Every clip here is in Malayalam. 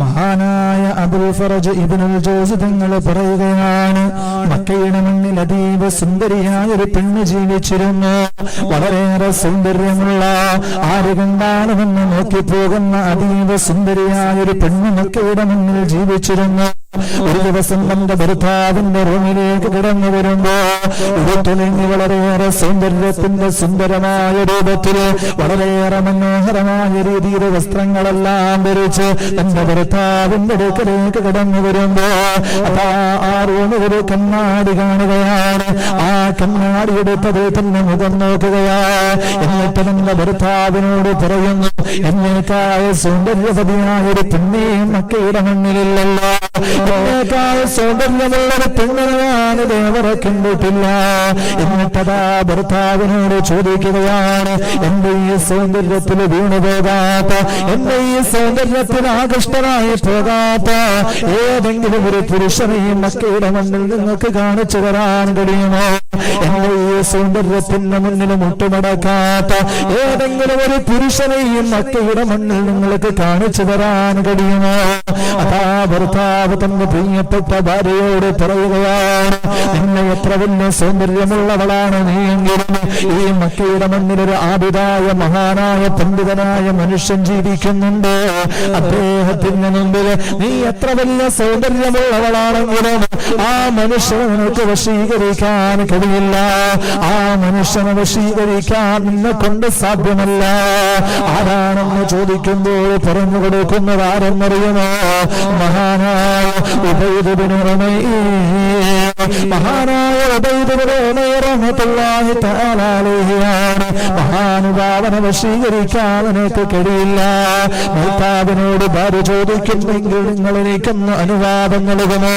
മഹാനായ അബുൽ ഫറജ് ഇബ്നുൽ ജോസ് തങ്ങൾ പറയുകയാണ് മക്കയുടെ മണ്ണിൽ അതീവ സുന്ദരിയായ ഒരു പെണ്ണ് ജീവിച്ചിരുന്നു. വളരെയേറെ സൗന്ദര്യമുള്ള ആര് കണ്ടാലും നോക്കി പോകുന്ന അതീവ സുന്ദരിയായ ഒരു പെണ്ണ് മക്കയുടെ മണ്ണിൽ ജീവിച്ചിരുന്നു. ഒരു ദിവസം തന്റെ ഭർത്താവിന്റെ റൂമിലേക്ക് കിടന്നു വരുമ്പോ തുണിഞ്ഞ് വളരെയേറെ സൗന്ദര്യത്തിന്റെ സുന്ദരമായ രൂപത്തിൽ വളരെയേറെ മനോഹരമായ രീതിയിൽ വസ്ത്രങ്ങളെല്ലാം ധരിച്ച് തന്റെ ഭർത്താവിന്റെ അടുക്കലേക്ക് കിടന്നു വരുമ്പോ അതാ ആ റൂമിൽ ഒരു കണ്ണാടി കാണുകയാണ്. ആ കണ്ണാടി എടുത്തത് തന്നെ മുഖം നോക്കുകയാ. എന്നിട്ട് തന്റെ ഭർത്താവിനോട് പറയുന്നു എന്നേക്കായ സൗന്ദര്യപതിയായ ഒരു പിന്നെയും മക്കയുടെ മണ്ണിലില്ലല്ലോ. കണ്ടിട്ടില്ല. എന്നിട്ടതാ ഭർത്താവിനോട് ചോദിക്കുകയാണ് എന്റെ ഈ സൗന്ദര്യത്തിൽ വീണു പോകാത്ത എന്റെ ഈ സൗന്ദര്യത്തിൽ ആകൃഷ്ടനായി പോകാത്ത ഏതെങ്കിലും ഒരു പുരുഷനെയും മക്കയുടെ മണ്ണിൽ നിങ്ങൾക്ക് കാണിച്ചു തരാൻ കഴിയുമോ? എന്റെ ഈ സൗന്ദര്യത്തിന്റെ മുന്നിൽ മുട്ടുമടക്കാത്ത ഏതെങ്കിലും ഒരു പുരുഷനെയും മക്കയുടെ മണ്ണിൽ നിങ്ങൾക്ക് കാണിച്ചു തരാൻ കഴിയുമോ? അതാ ഭർത്താവ് തന്റെ പ്രിയപ്പെട്ട ഭാര്യയോട് പറയുകയാണ് നിന്നെ എത്ര വലിയ സൗന്ദര്യമുള്ളവളാണ് നീയെങ്കിലും ഈ മക്കയുടെ മണ്ണിൽ ഒരു ആബിതായ മഹാനായ പണ്ഡിതനായ മനുഷ്യൻ ജീവിക്കുന്നുണ്ട്. അദ്ദേഹത്തിന് മുമ്പിൽ നീ എത്ര വലിയ സൗന്ദര്യമുള്ളവളാണെങ്കിലും ആ മനുഷ്യനെ നിനക്ക് വശീകരിക്കാൻ കഴിയില്ല. ആ മനുഷ്യനെ വശീകരിക്കാൻ നിന്നെ കൊണ്ട് സാധ്യമല്ല. ആരാണെന്ന് ചോദിക്കുമ്പോൾ പറഞ്ഞു കൊടുക്കുന്നത് ആരെന്നറിയുമോ മഹാനായ ഉബൈദുബിന് മഹാനായ ഉബൈദുബിന് മഹാനുഭാവന വശീകരിക്കാൻ നിനക്ക് കഴിയില്ല. ഭർത്താവിനോട് ഭാര്യ ചോദിക്കുന്നെങ്കിൽ നിങ്ങൾ എനിക്കൊന്ന് അനുവാദം നൽകുമോ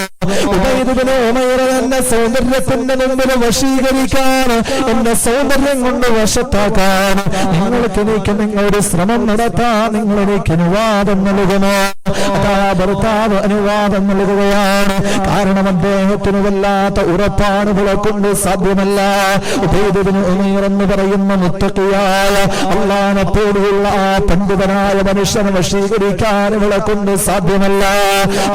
എന്നെ സൗന്ദര്യത്തിന്റെ മുമ്പിൽ വശീകരിക്കാൻ എന്റെ സൗന്ദര്യം കൊണ്ട് വശത്താക്കാൻ. നിങ്ങൾക്ക് എനിക്ക് നിങ്ങളുടെ ശ്രമം നടത്താൻ നിങ്ങൾ അനുവാദം നൽകുമോ? ഭർത്താവ് അനുവാദം നൽകുകയാണ്. കാരണം അദ്ദേഹത്തിന് വല്ലാത്ത ഉറപ്പാണ് കൊണ്ട് സാധ്യമല്ല. എന്ന് പറയുന്ന മുത്തക്കിയായ അള്ളാനത്തോടുള്ള ആ പണ്ഡിതനായ മനുഷ്യനെ വശീകരിക്കാൻ കൊണ്ട് സാധ്യമല്ല.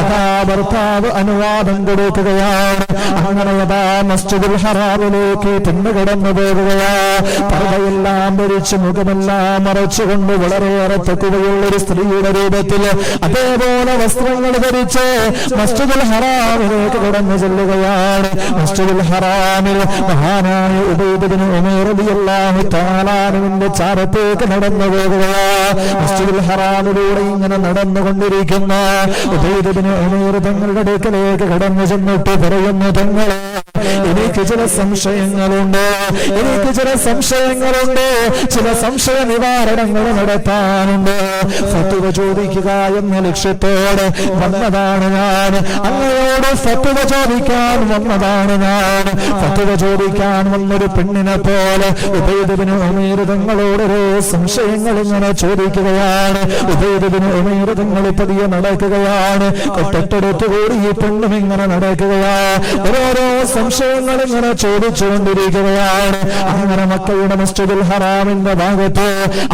അതാ ഭർത്താവ് അനുവാദം കൊടുക്കുകയാണ്. അങ്ങനെ അതാ മസ്ജിദുൽ ഹറാമിലേക്ക് പിന്നുകിടന്നു കടന്നു പോകുകയാ. പർവയെല്ലാം ധരിച്ച് മുഖമെല്ലാം മറച്ചുകൊണ്ട് വളരെയേറെ തെക്കുകയുള്ള ഒരു സ്ത്രീയുടെ രൂപത്തിൽ അതേപോലെ വസ്ത്രങ്ങൾ ധരിച്ച് മസ്ജിദുൽ ഹറാമിലേക്ക് കടന്നു ചെല്ലുകയാണ്. മസ്ജിദുൽ ഹറാമിൽ മഹാനായ ഉബൈദിന് ഉമേറിയല്ലാഹു താലാനുവിന്റെ ചാരത്തേക്ക് നടന്നു പോവുകയാണ് മസ്ജിദുൽ ഹറാമിലൂടെ ഇങ്ങനെ നടന്നുകൊണ്ടിരിക്കുന്ന ഉബൈദിന് ഉമേർ തങ്ങളുടെ അടുക്കലേക്ക് കടന്നു ചെന്നിട്ട് പറയുന്നു തങ്ങളെ എനിക്ക് ചില സംശയങ്ങളുണ്ട്. എനിക്ക് ചില സംശയങ്ങളുണ്ട്. ചില സംശയ നിവാരണങ്ങൾ നടത്താനുണ്ട്. ഫത്തുവ ചോദിക്കുക എന്ന ലക്ഷ്യത്തോടെ വന്നതാണ് ഞാൻ. അങ്ങയോട് ഫത്തുവ ചോദിക്കാൻ വന്നതാണ് ഞാൻ. ഫത്തുവ ചോദിക്കാൻ വന്നൊരു പെണ്ണിനെ പോലെ ഉഭയതിന് ഉമേരുതങ്ങളോട് ഓരോ സംശയങ്ങൾ ഇങ്ങനെ ചോദിക്കുകയാണ്. ഉഭയതിന് ഉമേരുതങ്ങൾ പതിയെ നടക്കുകയാണ്. കൊട്ടത്തെടുത്ത് കൂടി ഈ പെണ്ണും ഇങ്ങനെ നടക്കുകയാ. ഓരോരോ സംശയങ്ങൾ ഇങ്ങനെ ചോദിച്ചുകൊണ്ടിരിക്കുകയാണ്. അങ്ങനെ മക്കളുടെ മസ്ജിദുൽ ഹറാമിന്റെ ഭാഗത്ത്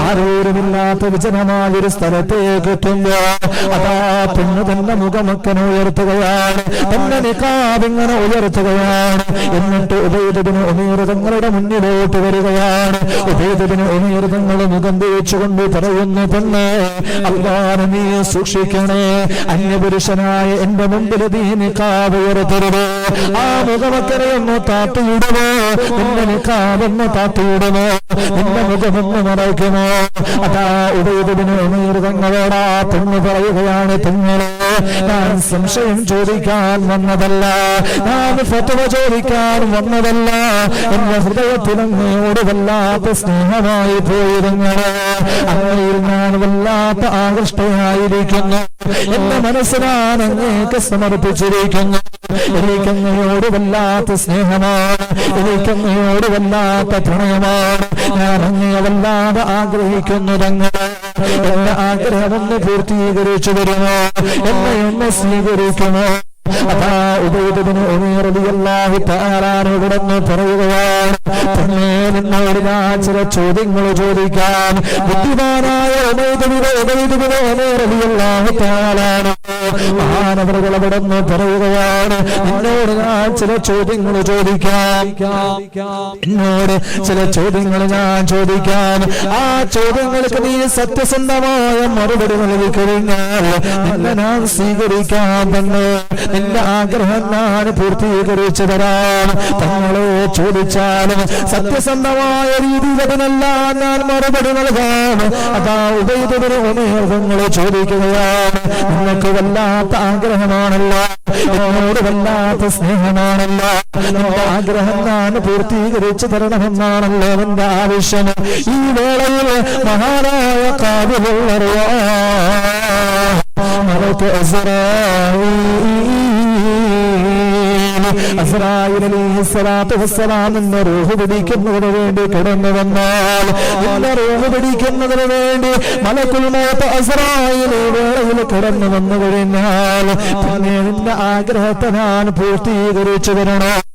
ആരോരുമില്ലാത്ത വിജനമായ ഒരു സ്ഥലത്തേക്ക് എത്തുമ്പോ അതാ പെണ്ണ് തന്റെ മുഖമക്കനെ ഉയർത്തുകയാണ്. തന്റെ നിക്കാവിങ്ങനെ ഉയർത്തുകയാണ്. എന്നിട്ട് ഉപേതത്തിന് ഉമീർ തങ്ങളുടെ മുന്നിലോട്ട് വരികയാണ്. ഉപേതത്തിന് ഉമീർ തങ്ങൾ മുഖം തേച്ചുകൊണ്ട് പറയുന്നു പെണ്ണ് അല്ലാതെ നീ സൂക്ഷിക്കണേ. അന്യപുരുഷനായ എന്റെ മുമ്പിൽ നീ നിക്കാബ് ഉയർത്തരുത്. ആ മുഖമക്കനെ ഒന്ന് താത്തിയിടുമോ എന്റെ നിക്കാവെന്ന് താത്തിയിടുമോ നിന്റെ മുഖമൊന്ന് മറയ്ക്കുമോ അതാ ഉദയതിന് ഉമീർ തങ്ങളോടാ തെങ്ങ് പറയുകയാണ് തെങ്ങളെ ഞാൻ സംശയം ചോദിക്കാൻ വന്നതല്ല ഞാൻ ഫത്വ ചോദിക്കാൻ വന്നതല്ല എന്റെ ഹൃദയത്തിൽ അങ്ങയോട് വല്ലാത്ത സ്നേഹമായി പോയിരുന്നത് അങ്ങയിൽ ഞാൻ വല്ലാത്ത ആകൃഷ്ടയായിരിക്കുന്നു എന്റെ മനസ്സിനാണ് അങ്ങേക്ക് സമർപ്പിച്ചിരിക്കുന്നു എനിക്കങ്ങയോട് വല്ലാത്ത സ്നേഹമാണ് എനിക്കങ്ങയോട് വല്ലാത്ത പ്രണയമാണ് ഞാൻ അങ്ങയെ വല്ലാതെ ആഗ്രഹിക്കുന്നു തങ്ങളെ എന്റെ ആഗ്രഹം ഒന്ന് പൂർത്തീകരിച്ചു വരുമോ എന്നെ ഒന്ന് സ്വീകരിക്കുമോ? അതാ പറയുകയാണ്. തന്നെ നിന്നോട് ഞാൻ ചില ചോദ്യങ്ങൾ ചോദിക്കാൻ. ബുദ്ധിമാനായ ഉബൈദുബിന് ഉബൈദുബിന് ഉമേർ റളിയല്ലാഹു തആല അവിടെ നിന്ന് പറയുകയാണ് എന്നോട് ഞാൻ ചില ചോദ്യങ്ങൾ ചോദിക്കാം. എന്നോട് ചില ചോദ്യങ്ങൾ ഞാൻ ചോദിക്കാൻ ആ ചോദ്യങ്ങൾക്ക് നീ സത്യസന്ധമായ മറുപടി നൽകി കഴിഞ്ഞാൽ നിന്നെ ഞാൻ സ്വീകരിക്കാൻ തന്നെ നിന്റെ ആഗ്രഹം ഞാൻ പൂർത്തീകരിച്ചു തരാം. തങ്ങളെ ചോദിച്ചാലും സത്യസന്ധമായ രീതിയിൽ അതിനെല്ലാം ഞാൻ മറുപടി നൽകാം. അതാ ഉമേഹങ്ങളെ ചോദിക്കുകയാണ്. നിങ്ങൾക്ക് വല്ലാത്ത ആഗ്രഹമാണല്ലോ. എന്നോട് വല്ലാത്ത സ്നേഹമാണല്ലോ. എന്റെ ആഗ്രഹം ഞാൻ പൂർത്തീകരിച്ചു തരണമെന്നാണല്ലോ എന്റെ ആവശ്യം. ഈ വേളയിൽ മഹാനായ അവർക്ക് പിടിക്കുന്നതിന് വേണ്ടി കിടന്നു വന്നാൽ പിടിക്കുന്നതിന് വേണ്ടി മലക്കുൽ കിടന്നു വന്നു കഴിഞ്ഞാൽ പിന്നെ നിന്റെ ആഗ്രഹത്തെ ഞാൻ പൂർത്തീകരിച്ചു അസ്രായിൽ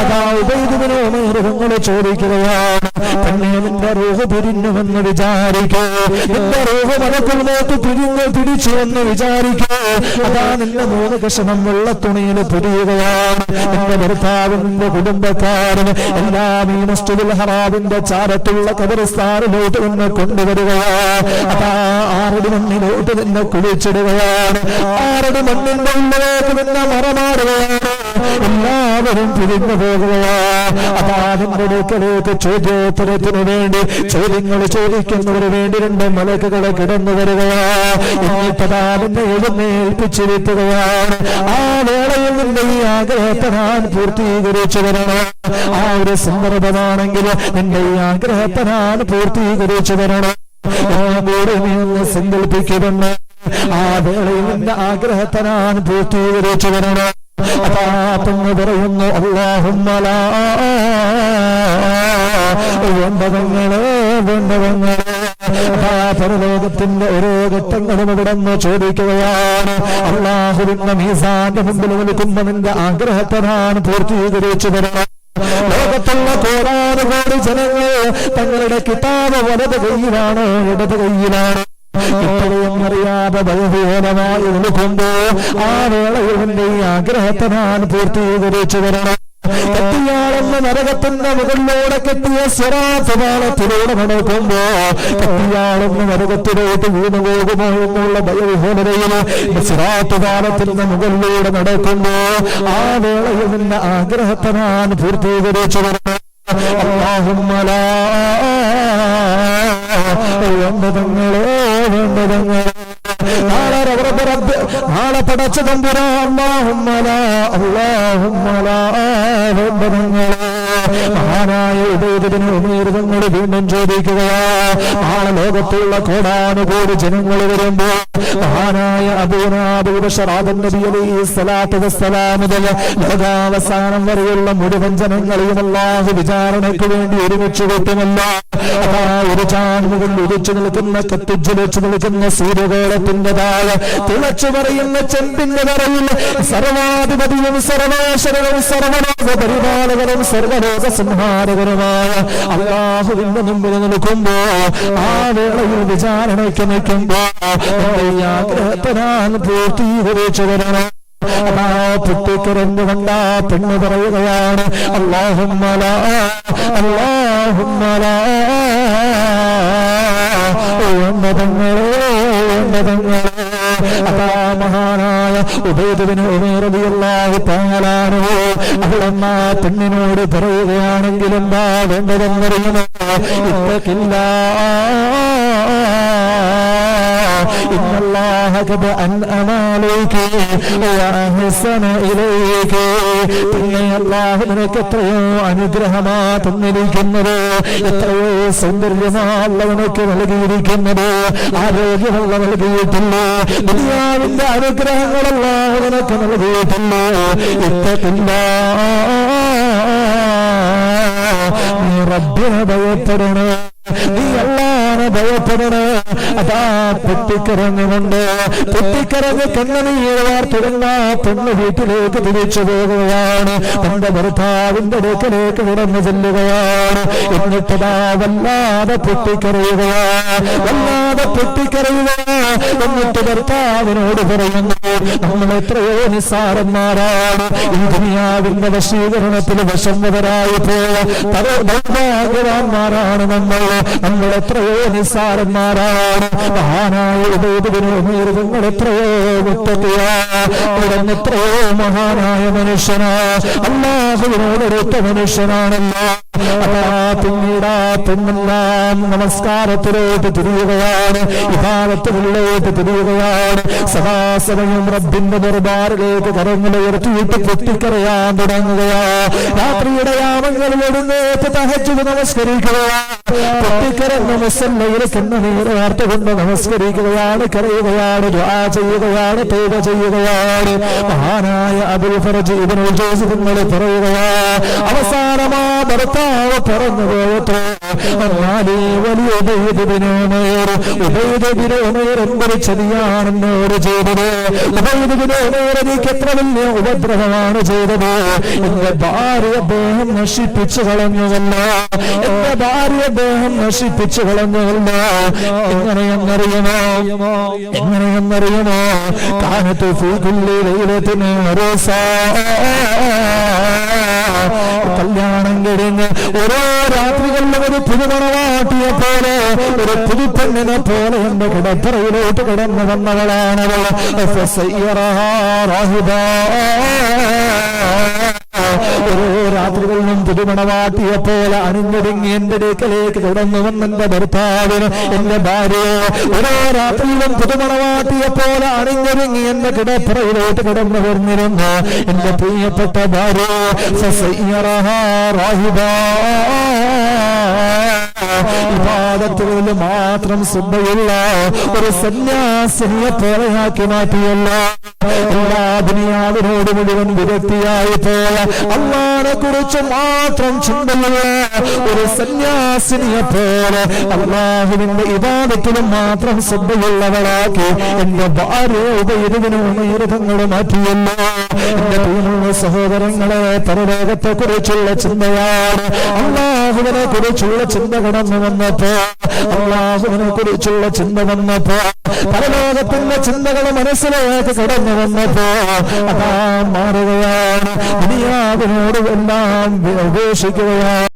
അതാ ഉപയോഗിക്കുന്നതിനോ മേറുകളെ ചോദിക്കുകയാണ്. തന്നെ നിന്റെ റൂഹ് പിരിഞ്ഞുവെന്ന് വിചാരിക്കോ. നിന്റെ റൂഹ് മലക്കുള്ളേക്ക് പിരിഞ്ഞ് പിടിച്ചു എന്ന് വിചാരിക്കോ. അതാ നിന്റെ മൂന്ന് കഷണം വെള്ളത്തുണിയിൽ പിരിയുകയാണ്. നിന്റെ ഭർത്താവും നിന്റെ കുടുംബക്കാരന് എല്ലാം ഈ മസ്ജിദുൽ ഹറാബിന്റെ ചാരത്തുള്ള കബറിസ്ഥാനിലോട്ട് നിന്ന് കൊണ്ടുവരികയാണ്. അതാ ആറടി മണ്ണിലോട്ട് നിന്നെ കുഴിച്ചിടുകയാണ്. ആറടി മണ്ണിന്റെ ഉള്ളിലേക്ക് നിന്നെ മറമാറുകയാണ് എല്ലാവരും തിരിഞ്ഞു പോകുകയാ അതാ നിന്റെ അടുക്കലേക്ക് ചോദ്യോത്തരത്തിന് വേണ്ടി ചോദ്യങ്ങൾ ചോദിക്കുന്നവർ വേണ്ടി രണ്ട് മലക്കുകളെ കിടന്നു വരികയാ. എന്നിട്ടതാ എഴുന്നേൽപ്പിച്ചിരിക്കുകയാണ്. ആ വേളയിൽ നിന്റെ ഈ ആഗ്രഹത്തെ ഞാൻ പൂർത്തീകരിച്ചു തരണം ആ ഒരു സന്ദർഭമാണെങ്കിൽ നിന്റെ ഈ ആഗ്രഹത്തെ ഞാൻ പൂർത്തീകരിച്ചു തരണം സങ്കല്പിക്കുന്നു ആ വേളയിൽ നിന്റെ ആഗ്രഹത്തെ ഞാൻ പൂർത്തീകരിച്ചു തരണം അതാ പെണ്ണ് പറയുന്നു അള്ളാഹുമ്മല വേണ്ടവങ്ങളെ. ആ പരലോകത്തിന്റെ ഓരോ ഘട്ടങ്ങളും ഇവിടെ നിന്ന് ചോദിക്കുകയാണ്. അള്ളാഹുവിന്റെ മീസാന്റെ മുമ്പിൽ നിൽക്കുമ്പോ നിന്റെ പൂർത്തീകരിച്ചു തരണം ലോകത്തുള്ള കോടാനുകോടി ജനങ്ങൾ തങ്ങളുടെ കിതാബ് വലത് കയ്യിലാണ് ഇടത് കയ്യിലാണ് ഇത്രയും അറിയാതെ ഭയഭീനമായി നിൽക്കുമ്പോ ആ വേളയിൽ എന്റെ ഈ ആഗ്രഹത്തെ ഞാൻ പൂർത്തീകരിച്ചു വരണം കത്തിയാളെന്ന നരകത്തിന്റെ മുകളിലൂടെ കെട്ടിയ സ്വരാപാളത്തിലൂടെ നടക്കുമ്പോ കത്തിയാളെന്ന നരകത്തിലോട്ട് വീണു പോകുമോ എന്നുള്ള ഭയവിഹോനതയിൽ സ്വരാപാളത്തിന്റെ മുകളിലൂടെ നടക്കുമ്പോ ആ വേളയിൽ നിന്ന് ആഗ്രഹത്തെ ഞാൻ പൂർത്തീകരിച്ചു തരണം. അള്ളാഹുമ്മലാ വേണ്ടതങ്ങളെ നാളെ റബ്ബ് റബ്ബ് നാളെ പടച്ച തമ്പുരാ അള്ളാഹുമ്മല അള്ളാഹുമ്മല മഹാനായ ഉപയോഗിതത്തിന് നേരിടുന്ന വീണ്ടും ചോദിക്കുകയാ നാളെ ലോകത്തുള്ള കോടാനുകൂടി ജനങ്ങൾ വരുമ്പോൾ മഹാനായ അബൂനാബൂദ ഷറാബൻ നബി അലൈഹി സ്വലാത്തു വസ്സലാം മുതൽ ലോകാവസാനം വരെയുള്ള മുഴുവൻ ജനങ്ങളെയും അല്ലാതെ വിചാരണയ്ക്ക് വേണ്ടി ഒരുമിച്ച് കൂട്ടുമല്ല. ഒരു ചാൺമുകൾ ഉദിച്ചു നിൽക്കുന്ന കത്തിജ്വലിച്ചു നിൽക്കുന്ന സൂര്യകോളത്തിന്റെ താഴെ തിളച്ചു പറയുന്ന ചെമ്പിന്റെ തറയിൽ സർവാധിപതിയും സർവേശ്വരനും സർവനാഥ പരിപാലകനും സർവലോക സംഹാരകനുമായ അള്ളാഹുവിന്റെ മുമ്പിൽ നിൽക്കുമ്പോ ആ വേളയിൽ വിചാരണയ്ക്ക് നിൽക്കുമ്പോ ആഗ്രഹത്തെ ഞാൻ പൂർത്തീകരിച്ചു വരണം പെണ്ണ് പറയുകയാണ് അള്ളാഹുമ്മല അള്ളാഹുമ്മല ഉന്നതങ്ങളെ ഉന്നതങ്ങളെ. അതാ മഹാനായ അവിടെന്നാ പെണ്ണിനോട് പറയുകയാണെങ്കിൽ എന്താ വേണ്ടതെന്നറിയുമോ? ഇത്തക്കില്ല إن الله قد أنعم عليك وأحسن إليك പിന്നെ അള്ളാഹു നിനക്ക് എത്രയോ അനുഗ്രഹമാ തന്നിരിക്കുന്നത് എത്രയോ സൗന്ദര്യമാള്ള നിനക്ക് നൽകിയിരിക്കുന്നത് ആരോഗ്യമുള്ള നൽകിയിട്ടില്ല ദുനിയാവിന്റെ അനുഗ്രഹങ്ങളല്ലാഹു നിനക്ക് നൽകിയിട്ടില്ല ഇത്തത്തില്ല നീ റബ്ബിനെ ഭയപ്പെടണേ നീ അല്ലാതെ ഭയപ്പെടണേ അതാ പൊട്ടിക്കരഞ്ഞുകൊണ്ട് പൊട്ടിക്കരഞ്ഞ് കണ്ണനീർ വാർത്തുടങ്ങ പെണ്ണ് വീട്ടിലേക്ക് തിരിച്ചു പോകുകയാണ്. തന്റെ ഭർത്താവിന്റെ അടുക്കലേക്ക് വിടന്നു ചെല്ലുകയാണ്. എന്നിട്ടതാ വല്ലാതെ പൊട്ടിക്കരയുകയാണ് വല്ലാതെ പൊട്ടിക്കരയുക എന്നിട്ട് ഭർത്താവിനോട് പറയുന്നു നമ്മൾ എത്രയോ നിസ്സാരന്മാരാണ്. ഈ ദുനിയാവിന്റെ വശീകരണത്തിൽ വശംവതരായി പോയ ദൗർഭാഗ്യവാന്മാരാണ് നമ്മൾ. നമ്മൾ എത്രയോ നിസ്സാരന്മാരാണ് മഹാനായ ഉപയോഗികൾ എത്രയോ മുത്തത്തിയാ എത്രയോ മഹാനായ മനുഷ്യനാ. അള്ളാഹുവിനോടൊരൊറ്റ മനുഷ്യനാണല്ലോ. അതാ നമസ്കാരത്തിലേക്ക് തിരിയുകയാണ്. വിഭാഗത്തിനുള്ളിലോട്ട് തിരിയുകയാണ്. സദാസമയം റബ്ബിന്റെ ദർബാറിലേക്ക് കരങ്ങളുയർത്തിയിട്ട് പൊട്ടിക്കറിയാൻ തുടങ്ങുകയാ. രാത്രിയുടെ യാമങ്ങളിൽ എഴുന്നേറ്റ് തഹച്ചു നമസ്കരിക്കുകയാണ് പൊട്ടിക്കരഞ്ഞ മുസല്ലയിൽ കണ്ണുനീർ വാർത്തുകൊണ്ട് നമസ്കരിക്കുകയാണ് കരയുകയാണ് ദ്വാ ചെയ്യുകയാണ് തേവ ചെയ്യുകയാണ്. മഹാനായ അബുൽ ഫറജ് ജോസ് നിങ്ങൾ പറയുകയാ അവസാനമാ ഭർത്താവ് പറഞ്ഞു പോയത്രേ എന്നാലേ വലിയ എത്ര വലിയ ഉപദ്രവമാണ് ചെയ്തത്. എന്റെ ഭാര്യ അദ്ദേഹം നശിപ്പിച്ചു കളഞ്ഞുവല്ല. എന്റെ ഭാര്യ അദ്ദേഹം നശിപ്പിച്ചു കളഞ്ഞുവല്ല. എങ്ങനെയെന്നറിയണോ എങ്ങനെയെന്നറിയണോ കാനത്ത് കല്യാണം കഴിഞ്ഞ് ഓരോ രാത്രികളിലും ഒരു പുതുമണവാട്ടിയെ പോലെ ഒരു പുതുപ്പെണ്ണിനെ പോലെ എന്റെ കിടപ്പറയിലോട്ട് കിടന്നു വന്നവളാണവൾ. രാത്രികളിലും പുതുമണവാട്ടിയെ പോലെ അണിഞ്ഞൊടുങ്ങി എന്റെ അടുക്കലേക്ക് തുടർന്നു വന്നെന്റെ ഭർത്താവിന് എന്റെ ഭാര്യയെ. ഓരോ രാത്രിയിലും പുതുമണവാട്ടിയെ പോലെ അണിഞ്ഞൊരുങ്ങി എന്റെ കിടപ്പുറയിലോട്ട് കിടന്നു വന്നിരുന്നു. എന്റെ പ്രിയപ്പെട്ട ഭാര്യ. ഇബാദത്തുകളിൽ മാത്രം ശ്രദ്ധയുള്ള ഒരു സന്യാസിനിയെ പോലെയാക്കി മാറ്റിയല്ല. എല്ലാ മുഴുവൻ വിരക്തിയായി പോയ അള്ളാനെ കുറിച്ച് മാത്രം ചിന്തയുള്ള ഒരു സന്യാസിനിയെ പോലെ അള്ളാഹുവിന്റെ ഇബാദത്തിലും മാത്രം ശ്രദ്ധയുള്ളവളാക്കി എന്റെ ഭാര്യ ഉപയുധങ്ങൾ മാറ്റിയല്ലോ. എന്റെ സഹോദരങ്ങളെ പരലോകത്തെ കുറിച്ചുള്ള ചിന്തയാണ് അള്ളാഹുവിനെ കുറിച്ചുള്ള ചിന്ത കടന്നു വന്നപ്പോ അള്ളാഹുവിനെ കുറിച്ചുള്ള ചിന്ത വന്നപ്പോ പരലോകത്തിന്റെ ചിന്തകൾ മനസ്സിലേക്ക് കടന്നു വന്നപ്പോ അതാ മാറുകയാണ്. ദുനിയാവിനോട് എല്ലാം ഉപേക്ഷിക്കുകയാണ്